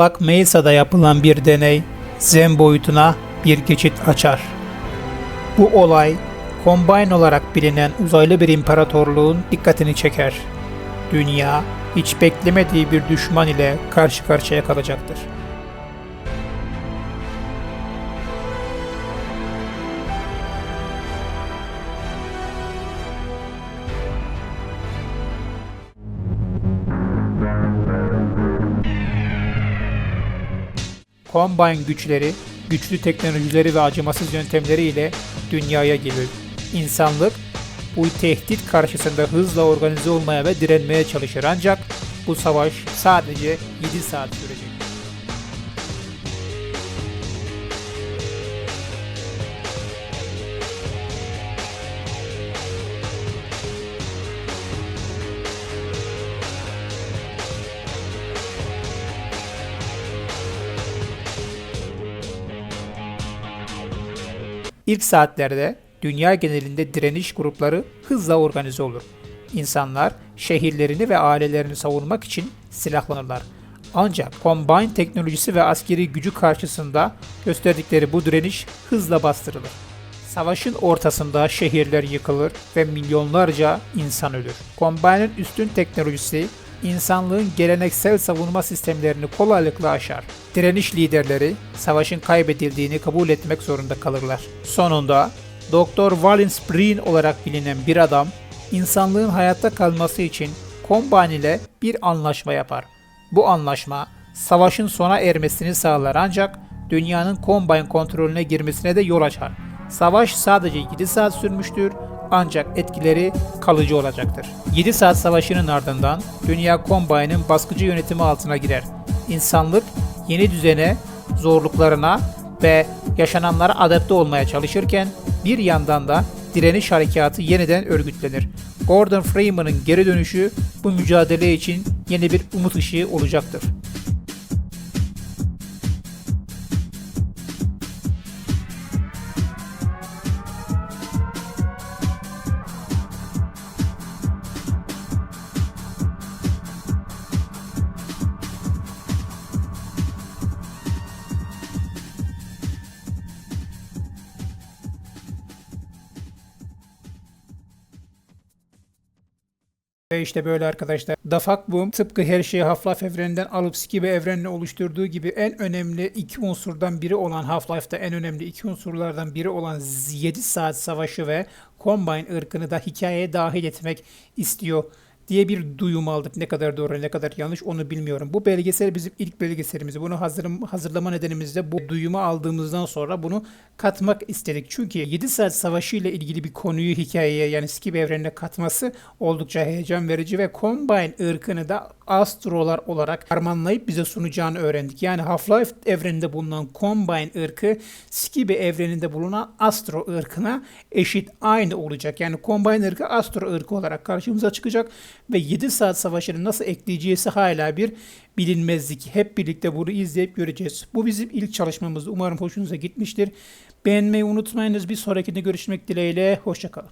Black Mesa'da yapılan bir deney Zen boyutuna bir geçit açar. Bu olay Combine olarak bilinen uzaylı bir imparatorluğun dikkatini çeker. Dünya hiç beklemediği bir düşman ile karşı karşıya kalacaktır. Combine güçleri, güçlü teknolojileri ve acımasız yöntemleriyle dünyaya gelir. İnsanlık bu tehdit karşısında hızla organize olmaya ve direnmeye çalışır ancak bu savaş sadece 7 saat sürecek. İlk saatlerde dünya genelinde direniş grupları hızla organize olur. İnsanlar şehirlerini ve ailelerini savunmak için silahlanırlar. Ancak Combine teknolojisi ve askeri gücü karşısında gösterdikleri bu direniş hızla bastırılır. Savaşın ortasında şehirler yıkılır ve milyonlarca insan ölür. Combine'ın üstün teknolojisi insanlığın geleneksel savunma sistemlerini kolaylıkla aşar. Direniş liderleri savaşın kaybedildiğini kabul etmek zorunda kalırlar. Sonunda Doktor Valens Breen olarak bilinen bir adam insanlığın hayatta kalması için Combine ile bir anlaşma yapar. Bu anlaşma savaşın sona ermesini sağlar ancak dünyanın Combine kontrolüne girmesine de yol açar. Savaş sadece 7 saat sürmüştür ancak etkileri kalıcı olacaktır. 7 saat savaşının ardından dünya Combine'ın baskıcı yönetimi altına girer. İnsanlık yeni düzene, zorluklarına ve yaşananlara adapte olmaya çalışırken bir yandan da direniş harekatı yeniden örgütlenir. Gordon Freeman'ın geri dönüşü bu mücadele için yeni bir umut ışığı olacaktır. Ve işte böyle arkadaşlar. Dafak Boom tıpkı her şeyi Half-Life evreninden alıp Skibi evrenini oluşturduğu gibi en önemli iki unsurdan biri olan Half-Life'da en önemli iki unsurlardan biri olan 7 saat savaşı ve Combine ırkını da hikayeye dahil etmek istiyor diye bir duyum aldık. Ne kadar doğru ne kadar yanlış onu bilmiyorum. Bu belgesel bizim ilk belgeselimiz. Bunu hazırım, hazırlama nedenimiz de bu duyumu aldığımızdan sonra bunu katmak istedik. Çünkü 7 saat savaşı ile ilgili bir konuyu hikayeye yani Skip evrenine katması oldukça heyecan verici ve Combine ırkını da Astrolar olarak harmanlayıp bize sunacağını öğrendik. Yani Half-Life evreninde bulunan Combine ırkı Skibi evreninde bulunan Astro ırkına eşit aynı olacak. Yani Combine ırkı Astro ırkı olarak karşımıza çıkacak ve 7 saat savaşını nasıl ekleyeceğisi hala bir bilinmezlik. Hep birlikte bunu izleyip göreceğiz. Bu bizim ilk çalışmamız. Umarım hoşunuza gitmiştir. Beğenmeyi unutmayınız. Bir sonrakinde görüşmek dileğiyle. Hoşçakalın.